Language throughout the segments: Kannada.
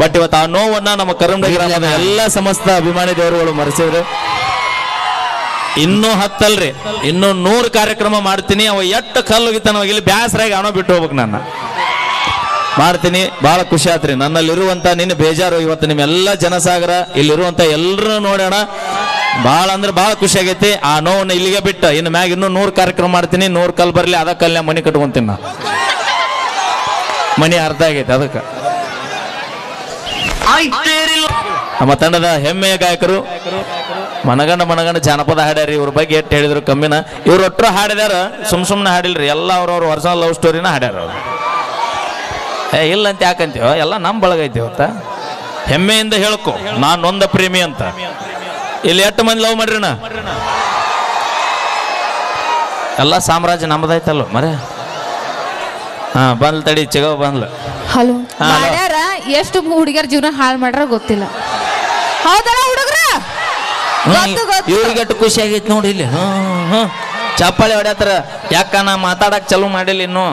ಬಟ್ ಇವತ್ತು ಆ ನೋವನ್ನ ನಮ್ಮ ಕರುಣ ಗ್ರಾಮದ ಎಲ್ಲ ಸಮಸ್ತ ಅಭಿಮಾನಿ ದೇವರುಗಳು ಮರೆಸಿದ್ರು. ಇನ್ನೂ ಹತ್ತಲ್ರಿ. ಇನ್ನೂ ನೂರು ಕಾರ್ಯಕ್ರಮ ಮಾಡ್ತೀನಿ. ಅವ ಎಟ್ಟು ಕಲ್ಲು ಹೋಗಿತ್ತಾನ ಇಲ್ಲಿ ಬ್ಯಾಸರಾಗಿ ಅವನ ಬಿಟ್ಟು ಹೋಗ್ಬೇಕು ನನ್ನ. ಮಾಡ್ತೀನಿ. ಬಹಳ ಖುಷಿ ಆತ್ರಿ. ನನ್ನಲ್ಲಿರುವಂತ ನಿನ್ನ ಬೇಜಾರು ಇವತ್ತು ನಿಮ್ಮೆಲ್ಲ ಜನಸಾಗರ ಇಲ್ಲಿರುವಂತ ಎಲ್ಲರೂ ನೋಡೋಣ. ಬಹಳ ಅಂದ್ರೆ ಬಹಳ ಖುಷಿ ಆಗೈತಿ. ಆ ನೋವನ್ನ ಇಲ್ಲಿಗೆ ಬಿಟ್ಟು ಇನ್ನು ಮ್ಯಾಗ ಇನ್ನೂ ನೂರು ಕಾರ್ಯಕ್ರಮ ಮಾಡ್ತೀನಿ. ನೂರು ಕಲ್ ಬರ್ಲಿ ಅದ ಕಲ್ನ ಮನಿ ಕಟ್ಕೊಂತೀನಿ ನಾ ಮನಿ ಅರ್ಧ ಆಗೈತಿ ಅದಕ್ಕೆ. ನಮ್ಮ ತಂಡದ ಹೆಮ್ಮೆಯ ಗಾಯಕರು ಮನಗಂಡ ಮನಗಂಡ ಜಾನಪದ ಹಾಡ್ಯಾರಿ ಇವ್ರ ಬಗ್ಗೆ ಎಟ್ಟು ಹೇಳಿದ್ರು ಕಮ್ಮಿನ. ಇವ್ರು ಒಟ್ಟರು ಹಾಡಿದಾರ ಸುಮ್ ಸುಮ್ನೆ ಹಾಡಿಲ್ರಿ ಎಲ್ಲ ಅವ್ರವ್ರ ವರ್ಷ ಲವ್ ಸ್ಟೋರಿನ ಹಾಡ್ಯಾರ ಅವ್ರು. ಏ ಇಲ್ಲ ಅಂತ ಯಾಕಂತೀವ ಎಲ್ಲ ನಮ್ಮ ಬಳಗೈತಿ ಇವತ್ತ ಹೆಮ್ಮೆಯಿಂದ ಹೇಳ್ಕೊ ನಾನು ನೊಂದ ಪ್ರೇಮಿ ಅಂತ. ಇಲ್ಲಿ ಎಷ್ಟು ಮಂದಿ ಲವ್ ಮಾಡ್ರಿನ? ಎಲ್ಲ ಸಾಮ್ರಾಜ್ಯ ನಮ್ಮದಾಯ್ತಲ್ಲ ಮರೆ ಹಾ ಬಂದ್ಲ ತಡಿ ಚಿಗವ್ ಬಂದ್ಲ. ಹಲೋ. ಹಾ, ಹಲೋ. ಮಾಡ್ಯಾರ? ಎಷ್ಟು ಹುಡುಗಿಯರ ಜೀವನ ಹಾಳು ಮಾಡ್ರ ಗೊತ್ತಿಲ್ಲ. ಹೌದಲ್ಲ ಹುಡುಗ್ರ? ಗೊತ್ತು ಗೊತ್ತು. ಇವ್ರಿಗೆ ಎಷ್ಟು ಖುಷಿ ಆಗೈತಿ ನೋಡಿ ಇಲ್ಲಿ. ಚಪ್ಪಾಳೆ ಹೊಡ್ಯಾತಾರ. ಯಾಕ ನಾ ಮಾತಾಡಕ್ ಚಲೋ ಮಾಡಿಲ್ಲ ಇನ್ನು?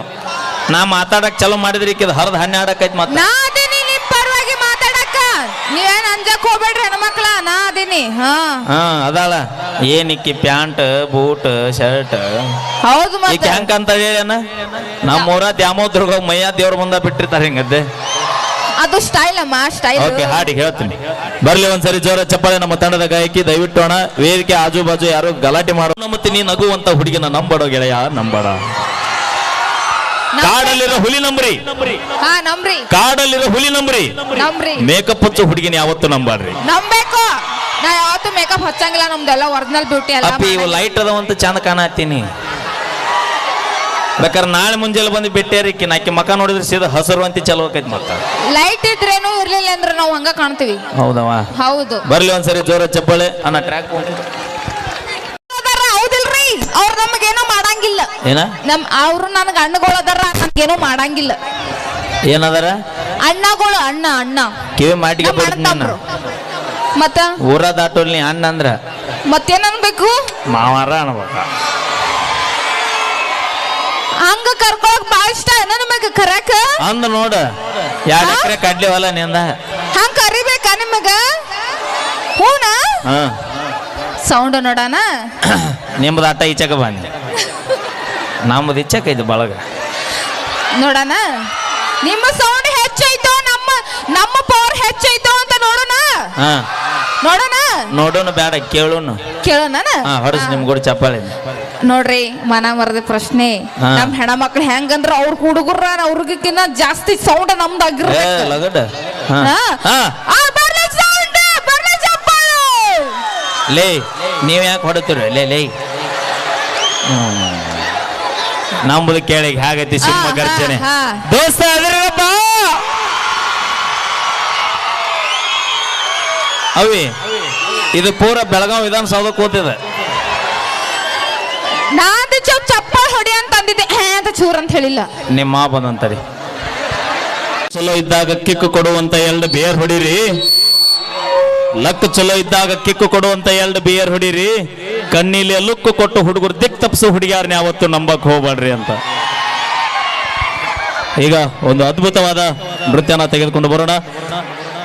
ನಾ ಮಾತಾಡಕ್ ಚಲೋ ಮಾಡಿದ್ರಿ ಈಕಿದ್ ಹರಿದ ಹನ್ನೆರಡಕ್ಕೈತಿ ಮತ್ತೆ. ನಾ ಅದೀನಿ ನಿಮ್ ಪರವಾಗಿ ಮಾತಾಡಕ್ಕ. ನೀವೇನ್ ಅಂಜಕ್ ಹೋಗ್ಬೇಡ್ರಿ ಹೆಣ್ಮಕ್ಳ? ನಾ ಅದೀನಿ. ಹಾ. ಹಾ ಅದಾಳ. ಏನಿಕ್ಕಿ ಪ್ಯಾಂಟ್ ಬೂಟ್ ಶರ್ಟ್? ಹೌದು ಈಗ ಮತ್ತೆ ಹೆಂಗ್ ಅಂತ ಹೇಳ್ಯಾನ ನಮ್ಮೂರ ದ್ಯಾಮೋದ್ರಗ ಮೈಯ ದೇವ್ರ ಮುಂದ ಬಿಟ್ಟಿರ್ತಾರೆ ಹಿಂಗದ್ದೆ. ಅದು ಸ್ಟೈಲ್ ಅಮ್ಮ ಸ್ಟೈಲ್ ಓಕೆ ಹಾಡಿ ಹೇಳ್ತೀನಿ. ಬರ್ಲಿ ಒಂದ್ಸರಿ ಜೋರ ಚಪ್ಪಾಳೆ ನಮ್ಮ ತಂಡದ ಗಾಯಕಿ ದಯವಿಟ್ಟು ಅಣ್ಣ. ವೇದಿಕೆ ಆಜು ಬಾಜು ಯಾರು ಗಲಾಟೆ ಮಾಡೋ ಮತ್ತೆ ನೀ ನಗುವಂತ ಹುಡುಗಿನ ನಂಬಡೋ ಗೆಳೆಯ ನಂಬಡ. ಕಾಡಲ್ಲಿರೋ ಹುಲಿ ನಂಬ್ರಿ. ಹಾ ನಂಬ್ರಿ. ಕಾಡಲ್ಲಿರೋ ಹುಲಿ ನಂಬ್ರಿ. ನಂಬ್ರಿ. ಮೇಕಪ್ ಹಚ್ಚೋ ಹುಡುಗಿನ ಯಾವತ್ತು ನಂಬಾಡ್ರಿ ನಂಬೇಕು ನಾ ಯಾವತ್ತು ಮೇಕಪ್ ಹಚ್ಚಂಗಿಲ್ಲ ನಮ್ದೆಲ್ಲ ಒರಿಜಿನಲ್ ಬ್ಯೂಟಿ ಅಲ್ಲ ಅಪ್ಪಿ ಇವು ಲೈಟ್ ಅದಾವಂತ ಚಂದ ಕಾಣತ್ತೀನಿ. ಬೇಕಾದ್ರೆ ನಾಳೆ ಮುಂಜಾನೆ ಬಂದು ಬಿಟ್ಟೇರಿಕ್ಕಿ ನಾಕಿ ಮಕ ನೋಡಿದ್ರೆ ಸೀದಾ ಹಸರು ಅಂತ ಚಲೋ ಆಕೈತಿ ಮಕ್ಕ ಲೈಟ್ ಇದ್ರೇನು ಇರ್ಲಿಲ್ಲ ಅಂದ್ರೆ ನಾವು ಹಂಗ ಕಾಣ್ತೀವಿ. ಹೌದವ? ಹೌದು. ಬರ್ಲಿ ಒಂದ್ಸರಿ ಜೋರ ಚಪ್ಪಳೆ ಅನ್ನ ಟ್ರ್ಯಾಕ್ ಹೌದಿಲ್ರಿ? ಅವ್ರು ನಮಗೇನು ಮಾಡಂಗಿಲ್ಲ. ಏನ? ನಮ್ ಅವ್ರು ನನಗ ಅಣ್ಣಗಳದಾರ ನನ್ಗೇನು ಮಾಡಂಗಿಲ್ಲ. ಏನದಾರ? ಅಣ್ಣಗಳು ಅಣ್ಣ ಅಣ್ಣ. ಕಿವಿ ಮಾಟಿಗೆ ನಮ್ಮ ತಮ್ರು. ಮತ್ತ? ಊರ ದಾಟೋಲ್ ನೀ ಅಣ್ಣ ಅಂದ್ರ. ಮತ್ತೇನ್ ಅನ್ಬೇಕು? ಮಾವಾರ ಅನ್ಬೇಕ. ಹಂಗ ಕರ್ಕೊಳಕ್ ಬಾಳ ಇಷ್ಟ ಏನ ನಿಮಗ ಕರಕ ಅಂದ ನೋಡ ಎರಡು ಎಕರೆ ಕಡ್ಲಿ ಹೊಲ ನಿಂದ. ಹಂಗ ಕರಿಬೇಕಾ ನಿಮಗ? ಹೂನ? ಸೌಂಡ್ ನೋಡಣ. ನಿಮ್ದು ಆಟ ಈಚೆಗೆ ಬಂದೆ ನಮ್ಮದು ಇಚ್ಚಕೈತಿ ಬಳಗ. ನೋಡಣ. ನಿಮ್ಮ ಸೌಂಡ್ ಹೆಚ್ಚೈತೋ ನಮ್ಮ ನಮ್ಮ ಪವರ್ ಹೆಚ್ಚೈತೋ ಅಂತ ನೋಡೋಣ. ಹಾ. ನೋಡೋಣ. ನೋಡೋಣ ಬೇಡ ಕೇಳೋಣ. ಕೇಳೋಣ ಹೊರಸ್ ನಿಮ್ ಕೂಡ ಚಪ್ಪಾಳೆ ನೋಡ್ರಿ ಮನ ಮರದ ಪ್ರಶ್ನೆ. ನಮ್ ಹೆಣ್ಮಕ್ಳು ಹೆಂಗಂದ್ರ ಅವ್ರ ಹುಡುಗರ ಅವ್ರಿಗಿನ್ನ ಜಾಸ್ತಿ ಸೌಂಡ್ ನಮ್ದು ನಮ್ದಾಗಿರ್ಬೇಕು ಲಗಡ. ಹಾ. ಹಾ? ಹಾ. ಆ, ಬರ್ಲಿ sound, ಬರ್ಲಿ ಚಪ್ಪಾಳೆ. ಲೇ ನೀವ್ ಯಾಕೆ ಹೊಡತೀರಿ? ಲೇ ಲೇ. ನಂಬುದು ಕೇಳಿ ಹಾಗೈತಿ ಸಿಂಹ ಗರ್ಜನೆ? ದೋಸ್ತ ಅದಿರಪ್ಪ ಅವಿ ಇದು ಪೂರ ಬೆಳಗಾವಿ ವಿಧಾನಸೌಧ ಕೂತಿದೆ ಚೌಕ್ ಚಪ್ಪಾಳೆ ಹೊಡಿ ಅಂತ ಅಂದಿದ್ದೆ. ಹೇ ಅಂತ ಚೂರ್ ಅಂತ ಹೇಳಿಲ್ಲ. ನಿಮ್ಮ ಬಂದಂತರಿ. ಚಲೋ ಇದ್ದಾಗ ಕಿಕ್ಕು ಕೊಡುವಂತ ಎರಡು ಬೇರ್ ಹೊಡಿರಿ. ಲಕ್ ಚಲೋ ಇದ್ದಾಗ ಕಿಕ್ಕು ಕೊಡುವಂತ ಎರಡು ಬೇರ್ ಹೊಡಿರಿ. ಕಣ್ಣಿಲಿ ಲುಕ್ಕು ಕೊಟ್ಟು ಹುಡುಗರು ದಿಕ್ ತಪ್ಸು ಹುಡುಗಿಯಾರನ್ನ ಯಾವತ್ತು ನಂಬಕ್ ಹೋಗ್ಬೇಡ್ರಿ ಅಂತ. ಈಗ ಒಂದು ಅದ್ಭುತವಾದ ನೃತ್ಯನ ತೆಗೆದುಕೊಂಡು ಬರೋಣ.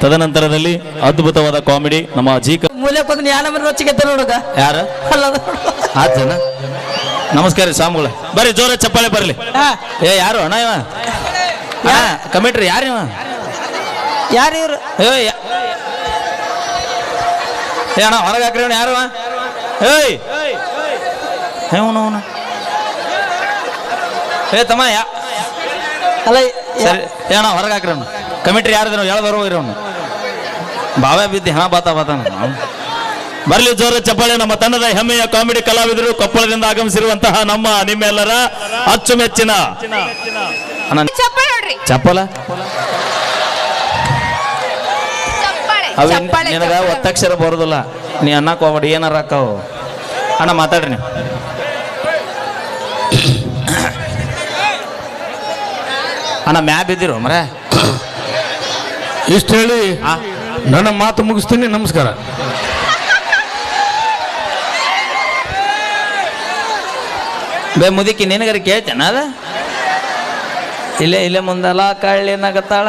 ತದನಂತರದಲ್ಲಿ ಅದ್ಭುತವಾದ ಕಾಮಿಡಿ ನಮ್ಮ ಜೀಕ ನೋಡುಗ ಯಾರ? ಅಲ್ಲ ಆತನ? ನಮಸ್ಕಾರ ರೀ ಸ್ವಾಮಿಗಳ. ಬರ್ರಿ ಜೋರ ಚಪ್ಪಾಳೆ ಬರ್ಲಿ ಏ ಯಾರು? ಅಣ್ಣ ಇವ? ಕಮಿಟ್ರಿ ಯಾರು ಇವ? ಯಾರು ಇವ್ರು? ಏ ಅಣ್ಣ ಹೊರಗೆ ಹಾಕ್ರಿ ಅವ್ನು ಯಾರು? ಏಯ್! ಏ ಅವನು ಅವನು. ಏ ತಮ್ಮ ಯಾ ಅಲ್ಲ ಸರಿ ಏ ಅಣ್ಣ ಹೊರಗೆ ಹಾಕ್ರಿ ಅಣ್ಣ. ಕಮಿಟ್ರಿ ಯಾರು ಬರೋ ಇರೋನು ಬಾವೆ ಬಿದ್ದಿ ಹಣ ಬಾತ ಬಾತಾನ ಬರ್ಲಿ ಜೋರ ಚಪ್ಪಾಳೆ ನಮ್ಮ ತಂಡದ ಹೆಮ್ಮೆಯ ಕಾಮಿಡಿ ಕಲಾವಿದರು ಕೊಪ್ಪಳದಿಂದ ಆಗಮಿಸಿರುವಂತಹ ನಮ್ಮ ನಿಮ್ಮೆಲ್ಲರ ಅಚ್ಚುಮೆಚ್ಚಿನ ಅಣ್ಣ ಚಪ್ಪಾಳೆ ಚಪ್ಪಲ? ನಿನಗ ಒತ್ತಕ್ಷರ ಬರೋದಿಲ್ಲ. ನೀ ಅನ್ನಕ್ ಹೋಗ್ಬೇಡಿ ಏನಾರ ಅಕ್ಕಾವು ಅಣ್ಣ ಮಾತಾಡ್ರಿ ನೀವು. ಅಣ್ಣ ಮ್ಯಾ ಬಿದ್ದಿರು ಮರೇ? ಇಷ್ಟು ಹೇಳಿ ಆ? ನನ್ನ ಮಾತು ಮುಗಿಸ್ತೀನಿ ನಮಸ್ಕಾರ. ಬೇ ಮುದುಕಿ ನಿನಗರ ಕೇಳ್ತೇನ ಅದ? ಇಲ್ಲೇ ಇಲ್ಲೇ ಮುಂದಲ್ಲ ಕಳ್ಳಿ ನಗತ್ತಾಳ